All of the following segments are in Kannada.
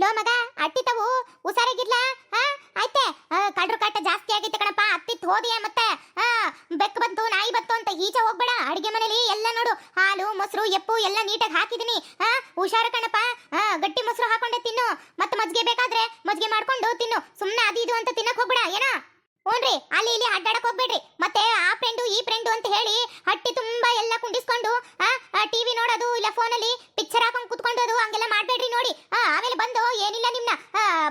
ಲೋ ಮಗ ಅಟ್ಟಿತವು ಹುಷಾರಾಗಿರ್ಲ. ಹಾ, ಆಯ್ತೆ. ಕಳ್ರು ಕಾಟ ಜಾಸ್ತಿ ಆಗೈತೆ ಕಣಪ್ಪ. ಅತ್ತಿತ್ ಹೋದಿಯ ಮತ್ತೆ? ಬೆಕ್ಕು ಬಂತು, ನಾಯಿ ಬಂತು ಅಂತ ಈಚೆ ಹೋಗ್ಬೇಡ. ಅಡಿಗೆ ಮನೇಲಿ ಎಲ್ಲ ನೋಡು. ಹಾಲು, ಮೊಸರು, ಎಪ್ಪು ಎಲ್ಲ ನೀಟಾಗಿ ಹಾಕಿದೀನಿ. ಹಾ, ಹುಷಾರು ಕಣಪ್ಪ. ಗಟ್ಟಿ ಮೊಸರು ಹಾಕೊಂಡೆ ತಿನ್ನು. ಮತ್ತೆ ಮಜ್ಜಿಗೆ ಬೇಕಾದ್ರೆ ಮಜ್ಜಿಗೆ ಮಾಡ್ಕೊಂಡು ತಿನ್ನು. ಸುಮ್ಮನೆ ಅದು ಇದು ಅಂತ ತಿನ್ನಕ್ ಹೋಗ್ಬೇಡ, ಏನೋ? ಹ್ಞೂನ್ರಿ ಅಲ್ಲಿ ಇಲ್ಲಿ ಅಡ್ಡಾಡಕ್ ಹೋಗ್ಬೇಡ್ರಿ. ಮತ್ತೆ ಆ ಫ್ರೆಂಡು ಈ ಫ್ರೆಂಡು ಅಂತ ಹೇಳಿ ಹಟ್ಟಿ ತುಂಬಾ ಎಲ್ಲ ಕುಂಡಿಸ್ಕೊಂಡು ಆ ಟಿವಿ ನೋಡೋದು ಇಲ್ಲ ಫೋನಲ್ಲಿ ಪಿಕ್ಚರ್ ಹಾಕೊಂಡು ಕುತ್ಕೊಂಡೋದು ಹಂಗೆಲ್ಲ ಮಾಡ್ಬೇಡ್ರಿ ನೋಡಿ. ಆಮೇಲೆ ಬಂದು ಏನಿಲ್ಲ ನಿಮ್ನ.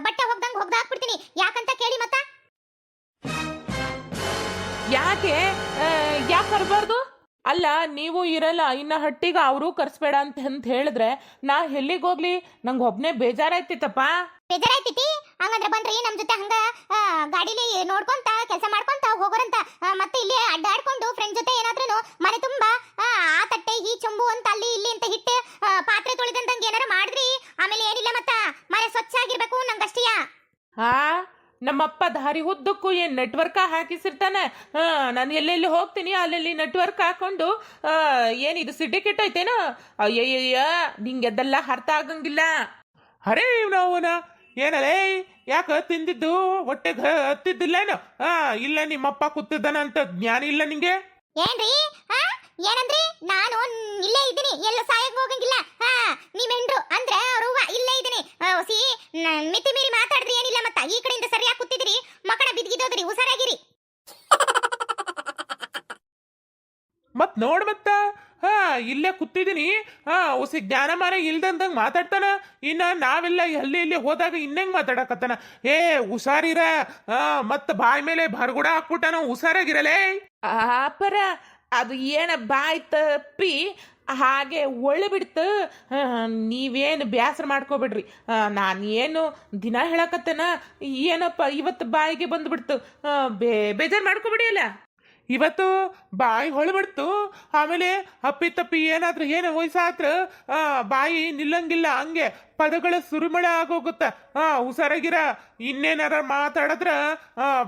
ಬಟ್ಟೆ ಹೋಗ್ದಂಗೆ ಹೋಗ್ದ ಹಾಕ್ಬಿಡ್ತೀನಿ. ಯಾಕಂತ ಕೇಳಿ ಮತ್ತ? ಯಾಕೆ? ಯಾಕೆ ಕರ್ಬಾರ್ದು? ಅಲ್ಲ ನೀವು ಇರಲ್ಲ ಇನ್ನ ಹಟ್ಟಿಗೆ ಅವರು ಕರ್ಸ್ಬೇಡ ಅಂತ ಅಂತ ಹೇಳಿದ್ರೆ ನಾ ಎಲ್ಲಿಗೆ ಹೋಗ್ಲಿ? ನಂಗೆ ಒಬ್ನೇ ಬೇಜಾರಾಯ್ತಿತ್ತಪ್ಪ. ಬೇಜಾರಾಯ್ತಿತಿ ಹಂಗಂದ್ರೆ ಬಂದ್ರಿ ನಮ್ಮ ಜೊತೆ ಹಂಗ ಆ, ಗಾಡಿಲಿ ನೋಡ್ಕೊಂತ ಕೆಲಸ ಮಾಡ್ಕೊಂತ ಹೋಗೋರಂತ ಮತ್ತೆ ಇಲ್ಲಿ ಅಡ್ಡಾಡ್ಕೊಂಡು ಫ್ರೆಂಡ್ ಜೊತೆ ಏನಾದ್ರೂ ಮನೆ ತುಂಬಾ ಆ, ಆ ತಟ್ಟೆ ಈ ಚೊಂಬು ಅಂತ ಅಲ್ಲಿ ಇಲ್ಲಿ ಅಂತ ಹಿಟ್ಟು ಆ, ಪಾತ್ರೆ ತೊಳೆದಂತಂಗೆ ಏನಾರು ಮಾಡಿದ್ರಿ? ಆಮೇಲೆ ಏನಿಲ್ಲ ಮತ್ತ ಮನೆ ಸ್ವಚ್ಛ ಆಗಿರ್ಬೇಕು ನಂಗಷ್ಟೀಯ ಹಾ ನಮ್ಮಪ್ಪ ದಾರಿ ಉದ್ದಕ್ಕೂ ಏನು ನೆಟ್ವರ್ಕ ಹಾಕಿಸಿರ್ತಾನೆ. ಹಾ ನಾನು ಎಲ್ಲೆಲ್ಲಿ ಹೋಗ್ತೀನಿ ಅಲ್ಲೆಲ್ಲಿ ನೆಟ್ವರ್ಕ್ ಹಾಕೊಂಡು ಆ, ಏನಿದು ಸಿಡ್ಡಿ ಕೆಟ್ಟೋಯ್ತೇನೋ ಅಯ್ಯಯ್ಯ ನಿಂಗೆದ್ದೆಲ್ಲ ಅರ್ಥ ಆಗಂಗಿಲ್ಲ. ಅರೇ ಇವನವನ ಏನಲೇ ಯಾಕ ತಿಂದಿದ್ದು? ಹೊಟ್ಟೆಗೆ ಹತ್ತಿದ್ದಿಲ್ಲೇನು ಹಾ ಇಲ್ಲ ನಿಮ್ಮಪ್ಪ ಕೂತಿದ್ದಾನ ಅಂತ ಜ್ಞಾನ ಇಲ್ಲ ನಿಂಗೆ? ಏನ್ರಿ? ಹಾ ಏನಂದ್ರಿ? ನಾನು ಇಲ್ಲೇ ಇದ್ದೀನಿ. ಎಲ್ಲ ಸಾಯಕ್ ಹೋಗಂಗಿಲ್ಲ. ಹಾ ನೀವೆಂಡ್ರು ಅಂದ್ರೆ ಅವ್ರವ್ವ ಇಲ್ಲೇ ಇದ್ದೀನಿ. ಸಿ ಮಿತಿ ಮೀರಿ ಮಾತಾಡಿದ್ರಿ ಏನಿಲ್ಲ ಮತ್ತ. ಈ ಕಡೆಯಿಂದ ಸರಿಯಾಗಿ ಕೂತಿದ್ರಿ ಮಕ್ಕಳ ಬಿದ್ಗಿದೋದ್ರಿ ಹುಷಾರಾಗಿರಿ. ಮತ್ ನೋಡ್ ಮತ್ತ. ಇಲ್ಲೇ ಕೂತಿದ್ದೀನಿ. ಹಾ ಜ್ಞಾನ ಮಾರ ಇಲ್ದಂದಂಗ ಮಾತಾಡ್ತಾನ. ಇನ್ನ ನಾವೆಲ್ಲ ಅಲ್ಲಿ ಇಲ್ಲಿ ಹೋದಾಗ ಇನ್ನಂಗೆ ಮಾತಾಡಕತ್ತಾನ? ಏ, ಹುಷಾರಿರ. ಮತ್ತೆ ಬಾಯಿ ಮೇಲೆ ಭರ್ಗುಡ ಹಾಕ್ಬಿಟ್ಟಾನ ಹುಷಾರಾಗಿರಲೇ. ಅಪ್ಪರ ಅದು ಏನ ಬಾಯ್ ತಪ್ಪಿ ಹಾಗೆ ಒಳ್ಳೆ ಬಿಡ್ತು. ನೀವೇನು ಬೇಸರ ಮಾಡ್ಕೋಬೇಡ್ರಿ. ನಾನು ಏನು ದಿನ ಹೇಳಕತ್ತೇನ? ಏನಪ್ಪ, ಇವತ್ತು ಬಾಯಿಗೆ ಬಂದುಬಿಡ್ತು. ಬೇ, ಬೇಜಾರು ಮಾಡ್ಕೋಬಿಡಿ ಅಲ್ಲ. ಇವತ್ತು ಬಾಯಿ ಹೊಳಬಿಡ್ತು ಆಮೇಲೆ ಅಪ್ಪಿ ತಪ್ಪಿ ಏನಾದರೂ ಏನು ವಯಸ್ಸಾತ್ರ ಬಾಯಿ ನಿಲ್ಲಂಗಿಲ್ಲ, ಹಂಗೆ ಪದಗಳ ಸುರಿಮಳೆ ಆಗೋಗುತ್ತ. ಹಾ ಹುಷಾರಾಗಿರ, ಇನ್ನೇನಾರ ಮಾತಾಡದ್ರ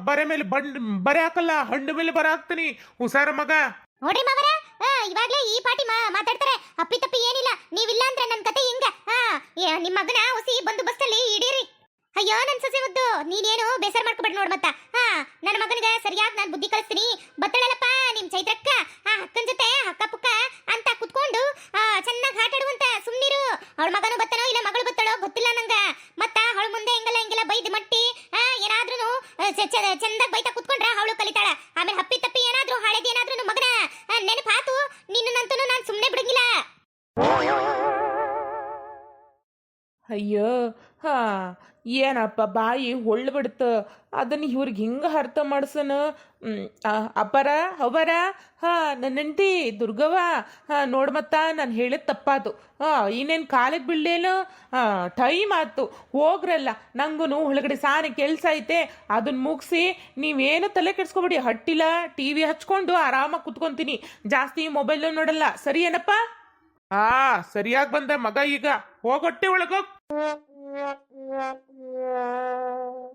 ಬರೆ ಮೇಲೆ ಬಂಡ್ ಬರೆ ಹಾಕಲ್ಲ, ಹಣ್ಣು ಮೇಲೆ ಬರ ಹಾಕ್ತೀನಿ. ಹುಷಾರ ಮಗ. ನೋಡಿ ಮಗರ ಇವಾಗ್ಲೇ ಈ ಪಾಟಿ ಮಾತಾಡ್ತಾರೆ. ಅಪ್ಪಿ ತಪ್ಪಿ ಏನಿಲ್ಲ, ನೀವಿಲ್ಲ ಅಂದ್ರೆ ನನ್ನ ಕತೆ ಹಿಂಗ. ನಿಮ್ಮ ಮಗನ ಹುಸಿ ಬಂದು ಬಸ್ಸಲ್ಲಿ ಇಡೀರಿ ಅಯ್ಯೋ ನನ್ನ ಸೊಸೆ ಮುದ್ದು ನೀನೇನು ಬೇಸರ ಮಾಡ್ಕೊಬೇಡ ನೋಡ್ ಮತ್ತ. ಹಾ, ನನ್ನ ಮಗನಿಗೆ ಸರಿಯಾಗಿ ನಾನು ಬುದ್ಧಿ ಕಲಿಸ್ತೀನಿ. ಬತ್ತಳಲ್ಲಪ್ಪ, ನಿಮ್ ಚೈತ್ರಕ್ಕ. ಆ ಅಕ್ಕನ ಜೊತೆ ಅಕ್ಕ ಪುಕ್ಕ ಅಂತ ಕುತ್ಕೊಂಡು ಚೆನ್ನಾಗಿ ಆಟಾಡುವಂತ ಸುಮ್ಮನಿರು ಅವಳ ಮಗನು ಬತ್ತನೋ, ಇಲ್ಲ ಮಗಳು ಬತ್ತಳೋ, ಗೊತ್ತಿಲ್ಲ ನಂಗ. ಮತ್ತ ಅವಳ ಮುಂದೆ ಹೆಂಗಲ್ಲ ಹಿಂಗೆಲ್ಲ ಬೈದ್ ಮಟ್ಟಿ ಏನಾದ್ರೂ ಚಂದಾಗಿ ಬೈತಾ ಕುತ್ಕೊಂಡ್ರ ಅವಳು ಅಯ್ಯೋ, ಹಾ ಏನಪ್ಪ ಬಾಯಿ ಹೊಳ್ಬಿಡ್ತು. ಅದನ್ನು ಇವ್ರಿಗೆ ಹಿಂಗೆ ಅರ್ಥ ಮಾಡ್ಸನ? ಅಪರ, ಅವರ? ಹಾಂ ಹೆಂಡತಿ, ದುರ್ಗವ್ವ? ಹಾಂ ನೋಡ್ಮತ್ತ ನಾನು ಹೇಳಿದ ತಪ್ಪಾತು. ಹಾಂ, ಇನ್ನೇನು ಕಾಲಿಗೆ ಬೀಳೇನು ಟೈಮ್ ಆಯ್ತು. ಹೋಗ್ರಲ್ಲ ನಂಗೂ ಒಳಗಡೆ ಸಾನೆ ಕೆಲಸ ಐತೆ. ಅದನ್ನ ಮುಗಿಸಿ ನೀವೇನು ತಲೆ ಕೆಡ್ಸ್ಕೊಬೇಡಿ. ಹಟ್ಟಿಲ್ಲ ಟಿ ವಿ ಹಚ್ಕೊಂಡು ಆರಾಮಾಗಿ ಕುತ್ಕೊಂತೀನಿ. ಜಾಸ್ತಿ ಮೊಬೈಲು ನೋಡಲ್ಲ. ಸರಿ ಏನಪ್ಪ? ಹಾ, ಸರಿಯಾಗಿ ಬಂದೆ ಮಗ ಈಗ. ಹೋಗೊಟ್ಟೆ ಒಳಗೋಗ್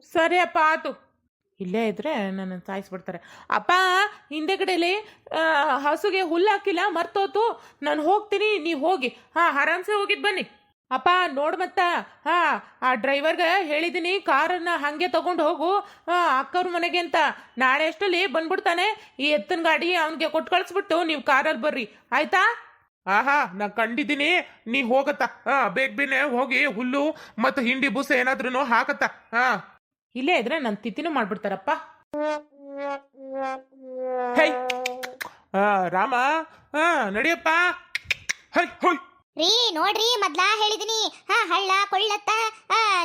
ಸರಿ ಅಪ್ಪ, ಆತು. ಇಲ್ಲೇ ಇದ್ರೆ ನನ್ನ ಸಾಯಿಸ್ಬಿಡ್ತಾರೆ. ಅಪ್ಪ ಹಿಂದೆಗಡೆಲಿ ಹಸುಗೆ ಹುಲ್ಲು ಹಾಕಿಲ್ಲ, ಮರ್ತೋತು. ನಾನು ಹೋಗ್ತೀನಿ, ನೀವು ಹೋಗಿ. ಹಾಂ, ಆರಾಮ್ಸೆ ಹೋಗಿದ್ ಬನ್ನಿ. ಅಪ್ಪ, ನೋಡ್ ಮತ್ತ. ಹಾ, ಆ ಡ್ರೈವರ್ಗೆ ಹೇಳಿದ್ದೀನಿ ಕಾರನ್ನ ಹಾಗೆ ತಗೊಂಡು ಹೋಗು. ಹಾಂ, ಅಕ್ಕವ್ರ ಮನೆಗೆ ಅಂತ. ನಾಳೆ ಅಷ್ಟಲ್ಲಿ ಬಂದ್ಬಿಡ್ತಾನೆ. ಈ ಎತ್ತಿನ ಗಾಡಿ ಅವನಿಗೆ ಕೊಟ್ಟು ಕಳಿಸ್ಬಿಟ್ಟು ನೀವು ಕಾರಲ್ಲಿ ಬರ್ರಿ. ಆಯ್ತಾ? ಆಹಾ ನಾ ಕಂಡಿದ್ದೀನಿ. ನೀ ಹೋಗತ್ತ. ಹಾ ಬೇಗ ಬೇನೆ ಹೋಗಿ ಹುಲ್ಲು ಮತ್ತು ಹಿಂಡಿ ಬುಸ ಏನಾದ್ರೂ ಹಾಕತ್ತ. ಹಾ. ಇಲ್ಲೇ ಇದ್ರೆ ನನ್ನ ತಿಥಿನೂ ಮಾಡ್ಬಿಡ್ತಾರಪ್ಪ. ಹೈ. ಆ, ರಾಮ. ಹಾ ನಡಿಯಪ್ಪ. ಹೈ ಹೋಯ್ ರೀ, ನೋಡ್ರಿ, ಮೊದ್ಲ ಹೇಳಿದಿನಿ. ಹಾ, ಹಳ್ಳ, ಕೊಳ್ಳತ್ತ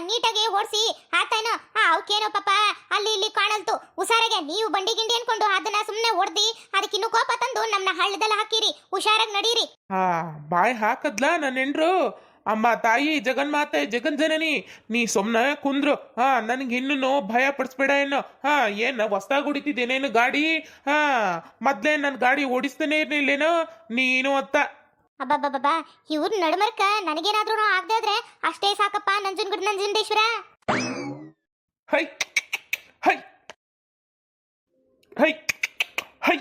ನೀಟಾಗಿ ಓಡಿಸಿ ಆತನ. ಹಾ ಅವಕ್ಕೇನೋ ಪಾಪ, ಅಲ್ಲಿ ಇಲ್ಲಿ ಕಾಣಲ್ತು. ಹುಷಾರಾಗೆ, ನೀವು ಬಂಡಿ ಗಿಂಡಿ ಅನ್ಕೊಂಡು ಅದನ್ನ ಸುಮ್ಮನೆ ಹೊಡ್ದಿ ಅದಕ್ಕೆ ಇನ್ನು ಕೋಪ ತಂದು ನಮ್ಮನ್ನ ಹಳ್ಳದಲ್ಲಿ ಹಾಕಿರಿ. ಹುಷಾರಾಗಿ ನಡೀರಿ. ಹಾ, ಬಾಯ್ ಹಾಕದ್ಲ ನನ್ನ ಹೆಂಡ್ರು. ಅಮ್ಮ, ತಾಯಿ, ಜಗನ್ಮಾತೆ ಜಗನ್ಜನನಿ ನೀ ಸೊಮ್ನ ಕುಂದ್ರು. ಹಾ, ನನಗೆ ಇನ್ನೂ ಭಯ ಪಡಿಸ್ಬೇಡ ಏನು. ಹಾ, ಏನು ಹೊಸ್ದಾಗಿ ಹೊಡಿತಿದ್ದೇನೇನು ಗಾಡಿ? ಹಾ, ಮೊದ್ಲೇ ನನ್ನ ಗಾಡಿ ಓಡಿಸ್ತಾನೆ ಇರ್ಲಿಲ್ಲೇನೋ? ನೀನು ಅತ್ತ. ಅಬ್ಬಬ್ಬಬ್ಬಾ ಇವ್ರ ನಡುಮರ್ಕ ನನಗೇನಾದ್ರೂ ಆಗದೆ ಆದ್ರೆ ಅಷ್ಟೇ ಸಾಕಪ್ಪ ನಂಜನಗೂಡು ನಂಜುಂಡೇಶ್ವರ. ಹೈ ಹೈ ಹೈ ಹೈ.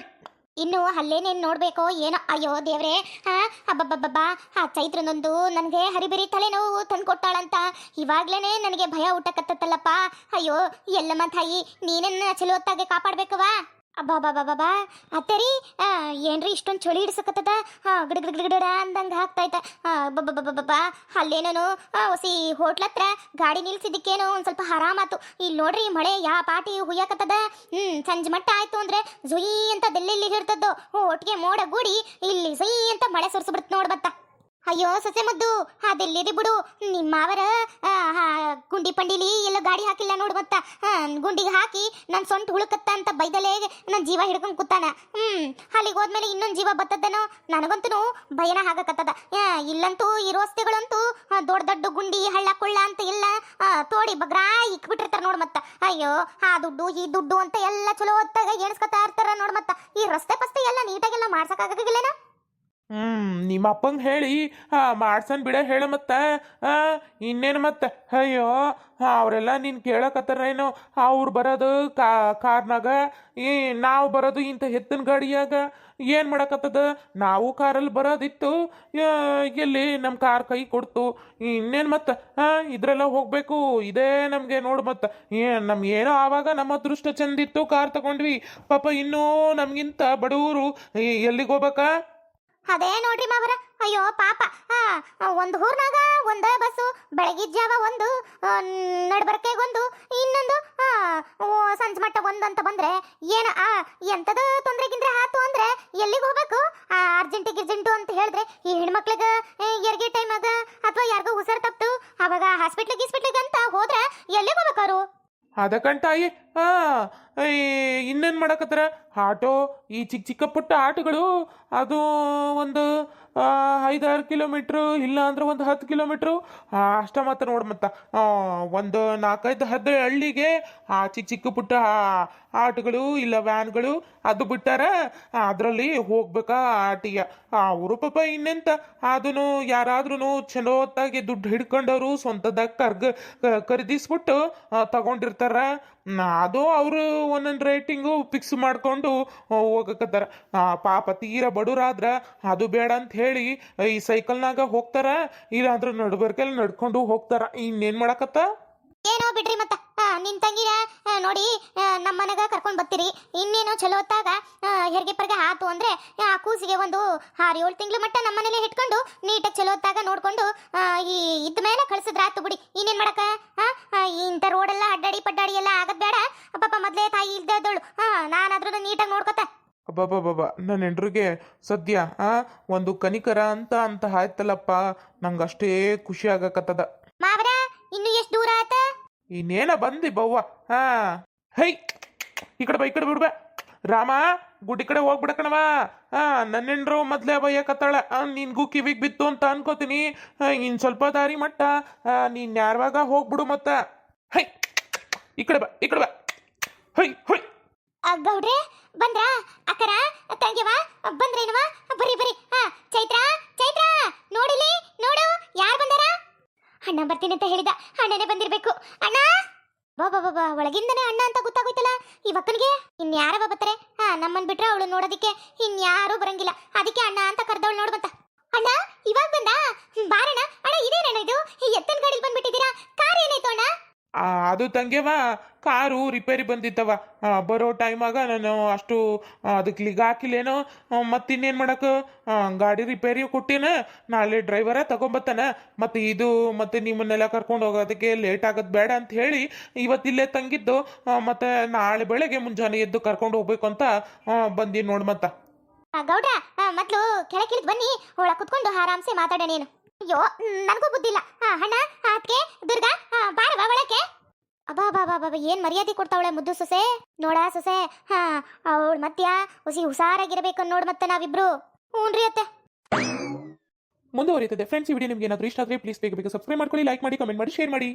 ಇನ್ನು ಅಲ್ಲೇನೇನು ನೋಡ್ಬೇಕು ಏನೋ ಅಯ್ಯೋ ದೇವ್ರೆ ಹಾ ಅಬ್ಬಬ್ಬಬ್ಬಾ ಆ ಚೈತ್ರನೊಂದು ನನಗೆ ಹರಿಬಿರಿ ತಲೆನೋವು ತಂದ್ಕೊಟ್ಟಾಳಂತ. ಇವಾಗ್ಲೇನೆ ನನಗೆ ಭಯ ಊಟಕತ್ತಲ್ಲಪ್ಪ ಅಯ್ಯೋ ಎಲ್ಲಮ್ಮ ತಾಯಿ ನೀನನ್ನ ಚಲೋ ಹೊತ್ತಾಗೆ ಕಾಪಾಡ್ಬೇಕವಾ ಅಬ್ಬಬ್ಬಬ್ಬಬ್ಬಾ. ಅತ್ತರಿ ಆ, ಏನ್ರಿ ಇಷ್ಟೊಂದು ಚಳಿ ಹಿಡ್ಸಕತ್ತದ? ಗಿಡ ಗಿಡ ಗಿಡ ಅಂದಂಗೆ ಆಗ್ತೈತೆ ಬಬ್ಬಬ್ಬಬ್ಬಬ್ಬ ಅಲ್ಲೇನೋ ಹೊಸಿ ಹೋಟ್ಲ ಹತ್ರ ಗಾಡಿ ನಿಲ್ಸಿದ್ದಕ್ಕೇನೋ ಒಂದು ಸ್ವಲ್ಪ ಆರಾಮಾತು ಇಲ್ಲಿ ನೋಡ್ರಿ ಮಳೆ ಯಾ ಪಾಟಿ ಹುಯ್ಯಾಕತ್ತದ? ಹ್ಮ್ ಸಂಜೆ ಮಟ್ಟ ಆಯ್ತು ಅಂದ್ರೆ ಝುಯಿ ಅಂತ ದೆಲ್ಲಿ ಇರ್ತದ್ದು ಒಟ್ಟಿಗೆ ಮೋಡ ಗೂಡಿ ಇಲ್ಲಿ ಜುಯಿ ಅಂತ ಮಳೆ ಸುರಿಸ್ಬಿಡ್ತು ನೋಡ್ ಬತ್ತ ಅಯ್ಯೋ ಸೊಸೆ ಮದ್ದು ಅದೆಲ್ಲಿದೆ ಬಿಡು. ನಿಮ್ಮ ಅವರ ಗುಂಡಿ ಪಂಡಿಲಿ ಎಲ್ಲ ಗಾಡಿ ಹಾಕಿಲ್ಲ ನೋಡು ಮತ್ತ. ಗುಂಡಿಗೆ ಹಾಕಿ ನನ್ನ ಸೊಂಟ ಹುಳುಕತ್ತ ಅಂತ ಬೈದಲೇ ನನ್ನ ಜೀವ ಹಿಡ್ಕೊಂಡ್ ಕೂತಾನ. ಹ್ಮ್ ಅಲ್ಲಿಗೆ ಹೋದ್ಮೇಲೆ ಇನ್ನೊಂದು ಜೀವ ಬತ್ತದೇನೋ? ನನಗಂತೂ ಭಯನ ಆಗಕತ್ತದ ಆ, ಇಲ್ಲಂತೂ ಈ ರಸ್ತೆಗಳಂತೂ ದೊಡ್ಡ ದೊಡ್ಡ ಗುಂಡಿ ಹಳ್ಳ ಕೊಳ್ಳ ಅಂತ ಎಲ್ಲ ತೋಡಿ ಬಗ್ರಾ ಇಕ್ಬಿಟ್ಟಿರ್ತಾರ ನೋಡ್ ಮತ್ತ. ಅಯ್ಯೋ ಆ ದುಡ್ಡು ಈ ದುಡ್ಡು ಅಂತ ಎಲ್ಲ ಚಲೋ ಹೊತ್ತಾಗ ಎಣಿಸ್ಕೊತಾ ಇರ್ತಾರ ನೋಡ್ ಮತ್ತ. ಈ ರಸ್ತೆ ಪಸ್ತೆ ಎಲ್ಲ ನೀಟಾಗೆಲ್ಲ ಮಾಡ್ಸಕ್ಕಾಗಕ್ಕಿಲ್ಲೇನ ಹ್ಮ್ ನಿಮ್ಮ ಅಪ್ಪಂಗೆ ಹೇಳಿ ಮಾಡ್ಸನ್ ಬಿಡ ಹೇಳ ಮತ್ತ. ಇನ್ನೇನು ಮತ್ತೆ? ಅಯ್ಯೋ, ಅವರೆಲ್ಲ ನೀನು ಕೇಳಕತ್ತಾರೇನು ಅವ್ರು ಬರೋದು ಕಾರ್ನಾಗ. ಈ, ನಾವು ಬರೋದು ಇಂಥ ಎತ್ತಿನ ಗಾಡಿಯಾಗ. ಏನು ಮಾಡಕತ್ತದ? ನಾವು ಕಾರಲ್ಲಿ ಬರೋದಿತ್ತು. ಎಲ್ಲಿ ನಮ್ಮ ಕಾರ್ ಕೈ ಕೊಡ್ತು. ಇನ್ನೇನು ಮತ್ತೆ? ಇದ್ರೆಲ್ಲ ಹೋಗಬೇಕು. ಇದೇ ನಮಗೆ ನೋಡು ಮತ್ತೆ. ಏನು ನಮ್ಗೆ ಏನೋ ಆವಾಗ ನಮ್ಮ ಅದೃಷ್ಟ ಚಂದಿತ್ತು ಕಾರ್ ತಗೊಂಡ್ವಿ. ಪಾಪ ಇನ್ನೂ ನಮಗಿಂತ ಬಡವರು ಎಲ್ಲಿಗೆ ಹೋಗ್ಬೇಕಾ? ಅದೇ ನೋಡ್ರಿ ಮಾವರ. ಅಯ್ಯೋ, ಪಾಪ. ಒಂದು ಊರ್ನಾಗ ಒಂದ ಬಸ್ಸು ಬೆಳಗಿದ ಜಾವ ಒಂದು ನಡ್ಬರ್ಕೆಗ್ ಒಂದು ಇನ್ನೊಂದು ಸಂಜೆ ಮಟ್ಟ ಒಂದು ಅಂತ ಬಂದ್ರೆ ಏನ ಎಂತದ ತೊಂದ್ರೆ ಗಿಂದ್ರೆ ಆತು ಅಂದ್ರೆ ಎಲ್ಲಿಗೆ ಹೋಗ್ಬೇಕು? ಅರ್ಜೆಂಟ್ ಗಿರ್ಜೆಂಟು ಅಂತ ಹೇಳಿದ್ರೆ ಈ ಹೆಣ್ಮಕ್ಳಿಗ ಟೈಮ್ ಆಗ ಅಥವಾ ಯಾರಿಗೋ ಹುಷಾರ್ ತಪ್ಪು ಅವಾಗ ಹಾಸ್ಪಿಟ್ಲ್ ಗೀಸ್ಪಿಟ್ಲಿಗೆ ಅಂತ ಹೋದ್ರೆ ಎಲ್ಲಿಗೆ ಹೋಗ್ಬೇಕಾರು ಅದಕ್ಕಂತಾಯಿ ಹಾ ಇನ್ನೇನ್ ಮಾಡಕತ್ತಾರ? ಆಟೋ, ಈ ಚಿಕ್ಕ ಚಿಕ್ಕ ಪುಟ್ಟ ಆಟಗಳು, ಅದು ಒಂದು ಐದಾರು ಕಿಲೋಮೀಟ್ರು, ಇಲ್ಲ ಅಂದ್ರೆ ಒಂದು ಹತ್ತು ಕಿಲೋಮೀಟ್ರು. ಅಷ್ಟ ಮಾತ್ರ ನೋಡ ಮತ್ತ. ಒಂದು ನಾಲ್ಕೈದು ಹದ್ದು ಹಳ್ಳಿಗೆ, ಆ, ಚಿಕ್ಕ ಚಿಕ್ಕ ಪುಟ್ಟ ಆಟಗಳು, ಇಲ್ಲ ವ್ಯಾನ್ಗಳು, ಅದು ಬಿಟ್ಟಾರ, ಅದರಲ್ಲಿ ಹೋಗ್ಬೇಕಾ ಆಟಿಯ. ಅವರು ಪಾಪ ಇನ್ನೆಂತ, ಅದನ್ನು ಯಾರಾದ್ರೂ ಚಲೋ ಹೊತ್ತಾಗಿ ದುಡ್ಡು ಹಿಡ್ಕೊಂಡವರು ಸ್ವಂತದಾಗ ಕರ್ಗ ಖರೀದಿಸ್ಬಿಟ್ಟು ತಗೊಂಡಿರ್ತಾರ. ಅದು ಅವರು ಒಂದೊಂದು ರೇಟಿಂಗು ಫಿಕ್ಸ್ ಮಾಡ್ಕೊಂಡು ಹೋಗಕತ್ತಾರ. ಆ, ಪಾಪ ತೀರ ಬಡುರಾದ್ರ ಅದು ಬೇಡ ಅಂತ ಹೇಳಿ ಈ ಸೈಕಲ್ನಾಗ ಹೋಗ್ತಾರ. ಇಲ್ಲಾಂದ್ರೆ ನಡ್ಬರ್ಕೆಲ್ಲ ನಡ್ಕೊಂಡು ಹೋಗ್ತಾರ. ಇನ್ನೇನ್ ಮಾಡಕತ್ತ? ಏನೋ ಬಿಡ್ರಿ ಮತ್ತ. ನಿನ್ ತಂಗಿನ ನೋಡಿ ನಮ್ಮ ಮನೆಗ ಕರ್ಕೊಂಡ್ ಬರ್ತೀರಿ. ಇನ್ನೇನು ಚಲೋ ಹೊತ್ತಾಗ ಹೆರಿಗೆ ಪರ್ಗೆ ಆತು ಅಂದ್ರೆ ಆ ಕೂಸಿಗೆ ಒಂದು ಆರು ಏಳು ತಿಂಗಳು ಮಟ್ಟ ನಮ್ಮ ಮನೇಲೆ ಇಟ್ಕೊಂಡು ನೀಟಾಗಿ ಚಲೋ ಹೊತ್ತಾಗ ನೋಡ್ಕೊಂಡು ಈ ಇದ್ದ ಮೇಲೆ ಕಳ್ಸಿದ್ರ ಆತು ಬಿಡಿ. ಇನ್ನೇನ್ ಮಾಡಕ ಇಂಥ ರೋಡೆಲ್ಲ ಅಡ್ಡಾಡಿ ಪಡ್ಡಾಡಿ ಎಲ್ಲ ಆಗದ್ ಬೇಡ. ಪಾಪ ಮೊದ್ಲೇ ತಾಯಿ ಇಲ್ದದಳು ಹಾ ನಾನಾದ್ರೂ ನೀಟಾಗಿ ನೋಡ್ಕೊತ. ಅಬ್ಬಬ್ಬಬ್ಬ ನನ್ನ ಹೆಂಡ್ರಿಗೆ ಸದ್ಯ ಆ ಒಂದು ಕನಿಕರ ಅಂತ ಅಂತ ಆಯ್ತಲ್ಲಪ್ಪ. ನಂಗೆ ಅಷ್ಟೇ ಖುಷಿ ಆಗಕತ್ತದ. ಮಾವರ ಇನ್ನು ಎಷ್ಟು ದೂರ ಆತ? ಇನ್ನೇನ ಬಂದಿ ಬವ್ವ ಹಾ. ಹೈ ಈ ಕಡೆ ಬಾ ಈ ಕಡೆ ಬಿಡ್ಬೇ ರಾಮ ಗುಡ್ಡಿ ಕಡೆ ಹೋಗ್ಬಿಡಕಣವ ಹಾ ನನ್ನ ಹೆಂಡ್ರು ಮೊದ್ಲೇ ಬಯ್ಯಕತ್ತಾಳ. ನಿನ್ಗೂ ಕಿವಿಗ್ ಬಿತ್ತು ಅಂತ ಅನ್ಕೋತೀನಿ. ಇನ್ ಸ್ವಲ್ಪ ದಾರಿ ಮಟ್ಟ. ನೀನ್ ಯಾರವಾಗ ಹೋಗ್ಬಿಡು ಮತ್ತ. ಹೈ ಈ ಬಾ ಈ ಬಾ. ಹೈ ಹೈ. ಆ, ಗೌಡ್ರೆ ಬಂದ್ರ? ಅಕ್ಕರ ತಂಗಿವ? ಬಂದ್ರೇನವ? ಬರಿ ಬರಿ ಹಾ ಚೈತ್ರ ಚೈತ್ರ ನೋಡಿಲಿ ನೋಡು ಯಾರು ಬಂದಾರ? ಅಣ್ಣ ಬರ್ತೀನಿ ಅಂತ ಹೇಳಿದ ಅಣ್ಣನೇ ಬಂದಿರ್ಬೇಕು. ಅಣ್ಣ? ಬಾ ಬಾ ಬಾ ಬಾ ಒಳಗಿಂದನೇ ಅಣ್ಣ ಅಂತ ಗೊತ್ತಾಗೋಯ್ತಲ್ಲ. ಈ ಅಕ್ಕನಿಗೆ ಇನ್ಯಾರವ ಬರ್ತಾರೆ? ಹಾ ನಮ್ಮನ್ ಬಿಟ್ರೆ ಅವಳು ನೋಡೋದಿಕ್ಕೆ ಇನ್ಯಾರು ಬರಂಗಿಲ್ಲ. ಅದಕ್ಕೆ ಅಣ್ಣ ಅಂತ ಕರೆದವಳು ನೋಡ್ಬಂತ ಅಣ್ಣ ಇವಾಗ ಬಂದ? ಬಾರಣ ಬಾರಣ್ಣ. ಅಣ್ಣ ಇದೇನಣ್ಣ ಇದು? ಈ ಎತ್ತನ ಗಾಡಿಗೆ ಬಂದ್ಬಿಟ್ಟಿದ್ದೀರಾ? ಕಾರ್ ಏನಾಯ್ತು ಅಣ್ಣ? ಅದು ತಂಗ್ಯವ ಕಾರು ರಿಪೇರಿ ಬಂದಿತ್ತವ ಬರೋ ಟೈಮಾಗ ನಾನು ಅಷ್ಟು ಅದಕ್ಕೆ ಲಿಗ್ ಹಾಕಿಲ್ಲೇನೋ? ಮತ್ತಿನ್ನೇನು ಮಾಡಕ್ಕೆ ಗಾಡಿ ರಿಪೇರಿ ಕೊಟ್ಟಿನ? ನಾಳೆ ಡ್ರೈವರ ತಗೊಂಬತ್ತಾನ. ಮತ್ತು ಇದು, ಮತ್ತು ನಿಮ್ಮನ್ನೆಲ್ಲ ಕರ್ಕೊಂಡು ಹೋಗೋದಕ್ಕೆ ಲೇಟ್ ಆಗೋದು ಬೇಡ ಅಂತ ಹೇಳಿ ಇವತ್ತಿಲ್ಲೇ ತಂಗಿದ್ದು. ಮತ್ತೆ ನಾಳೆ ಬೆಳಗ್ಗೆ ಮುಂಜಾನೆ ಎದ್ದು ಕರ್ಕೊಂಡು ಹೋಗ್ಬೇಕು ಅಂತ ಬಂದಿ ನೋಡ್ ಮತ್ತ. ಗೌಡ ಮೊದ್ಲು ಕೆಳಗಿಳಿದ್ ಬನ್ನಿ. ಒಳ ಕುತ್ಕೊಂಡು ಆರಾಮ್ಸೆ ಮಾತಾಡ ನೀನು. ಅಯ್ಯೋ, ನನಗೂ ಬುದ್ಧಿಲ್ಲ. ಹಣ ಅದಕ್ಕೆ ದುರ್ಗಾ ಅಬ್ಬಾ ಬಾ ಬಾ ಬಾ ಏನ್ ಮರ್ಯಾದೆ ಕೊಡ್ತಾವಳೆ ಮುದ್ದು ಸೊಸೆ? ನೋಡ ಸೊಸೆ, ಹಾ, ಅವಳ ಮತ್ತ್ಯಾ ಹುಸಿ ಹುಷಾರಾಗಿರ್ಬೇಕು ನೋಡ್ ಮತ್ತೆ ನಾವಿಬ್ರು. ಹ್ಞೂನ್ರಿ ಅತ್ತೆ. ಮುಂದುವರಿಯುತ್ತದೆ. ಫ್ರೆಂಡ್ಸ್ ಈ ವಿಡಿಯೋ ನಿಮ್ಗೆ ಏನಾದರೂ ಇಷ್ಟ ಆದರೆ ಪ್ಲೀಸ್ ಬೇಗ ಬೇಗ ಸಬ್ಸ್ಕ್ರೈಬ್ ಮಾಡ್ಕೊಳ್ಳಿ ಲೈಕ್ ಮಾಡಿ ಕಮೆಂಟ್ ಮಾಡಿ ಶೇರ್ ಮಾಡಿ.